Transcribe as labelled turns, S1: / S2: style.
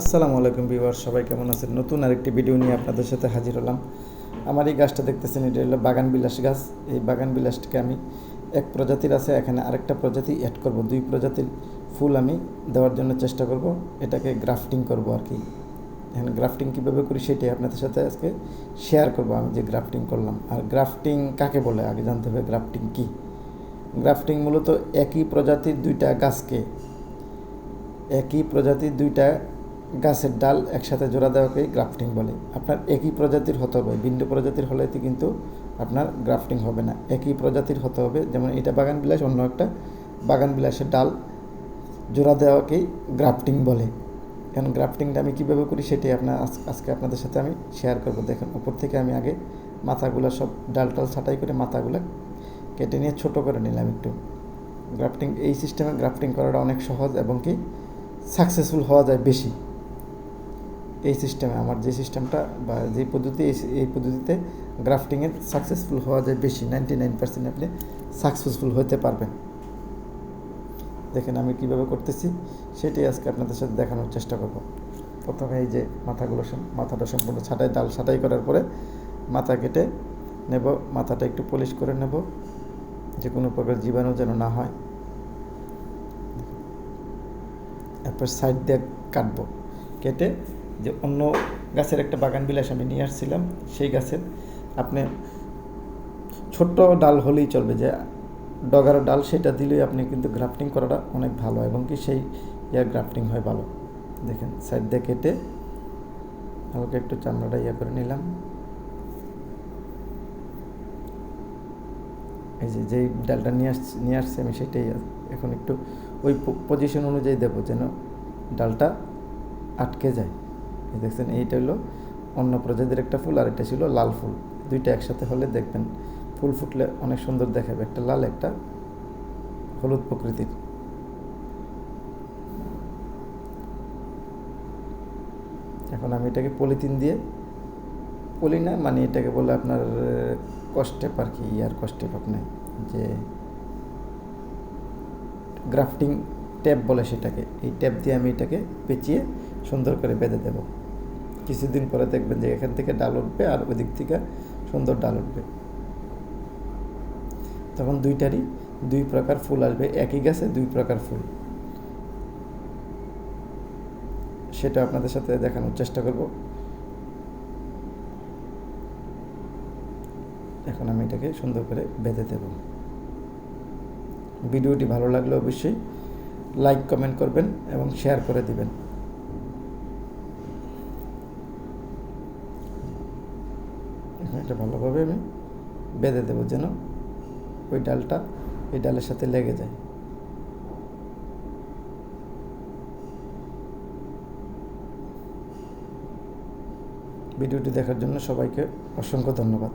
S1: আসসালামু আলাইকুম বিওয়ার সবাই কেমন আছেন? নতুন আরেকটি ভিডিও নিয়ে আপনাদের সাথে হাজির হলাম। আমার এই গাছটা দেখতেছেন, এটা হলো বাগান বিলাস গাছ। এই বাগান বিলাসটাকে আমি এক প্রজাতির আছে, এখানে আরেকটা প্রজাতি অ্যাড করব। দুই প্রজাতির ফুল আমি দেওয়ার জন্য চেষ্টা করব। এটাকে গ্রাফটিং করব আর কি। এখানে গ্রাফটিং কীভাবে করি সেটাই আপনাদের সাথে আজকে শেয়ার করব। আমি যে গ্রাফটিং করলাম। আর গ্রাফটিং কাকে বলে? আগে জানতে হবে গ্রাফটিং কী? গ্রাফটিং মূলত একই প্রজাতির দুইটা গাছকে, একই প্রজাতির দুইটা গাছের ডাল একসাথে জোড়া দেওয়াকে গ্রাফটিং বলে। আপনার একই প্রজাতির হতে হবে ভিন্ন প্রজাতির হলে কিন্তু আপনার গ্রাফটিং হবে না। একই প্রজাতির হতে হবে, যেমন এটা বাগান বিলাস, অন্য একটা বাগান বিলাসের ডাল জোড়া দেওয়াকেই গ্রাফটিং বলে। এখন গ্রাফটিংটা আমি কীভাবে করি সেটাই আপনার আজ- আজকে আপনাদের সাথে আমি শেয়ার করব। দেখেন, উপর থেকে আমি আগে মাথাগুলো সব ডাল টাল ছাটাই করে মাথাগুলো কেটে নিয়ে ছোট করে নিলাম একটু। গ্রাফটিং, এই সিস্টেমে গ্রাফটিং করাটা অনেক সহজ এবং কি সাকসেসফুল হওয়া যায় বেশি। এই সিস্টেমে আমার যে সিস্টেমটা বা যে পদ্ধতি, এই- পদ্ধতিতে গ্রাফটিংয়ের সাকসেসফুল হওয়া যায় বেশি নাইনটি নাইন পার্সেন্ট আপনি সাকসেসফুল হতে পারবেন। দেখেন আমি কীভাবে করতেছি, সেটাই আজকে আপনাদের সাথে দেখানোর চেষ্টা করব। প্রথমে এই যে মাথাগুলো মাথাটা সম্পূর্ণ ছাটাই, ডাল ছাটাই করার পরে মাথা কেটে নেব, মাথাটা একটু পলিশ করে নেব যে কোনো প্রকার জীবাণু যেন না হয়। এরপর সাইড দিয়ে কাটবো, কেটে যে অন্য গাছের একটা বাগান বিলাস আমি নিয়ে আসছিলাম, সেই গাছের আপনি ছোট্ট ডাল হলেই চলবে যে ডগার ডাল সেটা দিলেই আপনি কিন্তু গ্রাফটিং করাটা অনেক ভালো এবং কি সেই ইয়ার গ্রাফটিং হয় ভালো। দেখেন সাইড দিয়ে কেটে হালকা একটু চামড়াটা ইয়া করে নিলাম। এই যে, যেই ডালটা নিয়ে আসছি নিয়ে আসছি আমি সেটাই এখন একটু ওই পজিশন অনুযায়ী দেবো যেন ডালটা আটকে যায়। দেখছেন, এইটা হলো অন্য প্রজাতির একটা ফুল আর এটা ছিল লাল ফুল। দুইটা একসাথে হলে দেখবেন ফুল ফুটলে অনেক সুন্দর দেখাবে। একটা লাল, একটা হলুদ প্রকৃতির। এখন আমি এটাকে পলিথিন দিয়ে পলি না মানে এটাকে বলে আপনার কস্টেপ আর কি, ইয়ার কস্টেপ আপনি, যে গ্রাফটিং ট্যাপ বলে সেটাকে। এই ট্যাপ দিয়ে আমি এটাকে পেঁচিয়ে সুন্দর করে বেঁধে দেব। কিছুদিন পরে দেখবেন যে এখান থেকে ডাল উঠবে আর ওই দিক থেকে সুন্দর ডাল উঠবে। তখন দুইটারই দুই প্রকার ফুল আসবে, একই গাছে দুই প্রকার ফুল। সেটা আপনাদের সাথে দেখানোর চেষ্টা করব। এখন আমি এটাকে সুন্দর করে বেঁধে দেব। ভিডিওটি ভালো লাগলে অবশ্যই লাইক, কমেন্ট করবেন এবং শেয়ার করে দিবেন। এখন এটা ভালোভাবে আমি বেঁধে দেবো যেন ওই ডালটা এই ডালের সাথে লেগে যায়। ভিডিওটি দেখার জন্য সবাইকে অসংখ্য ধন্যবাদ।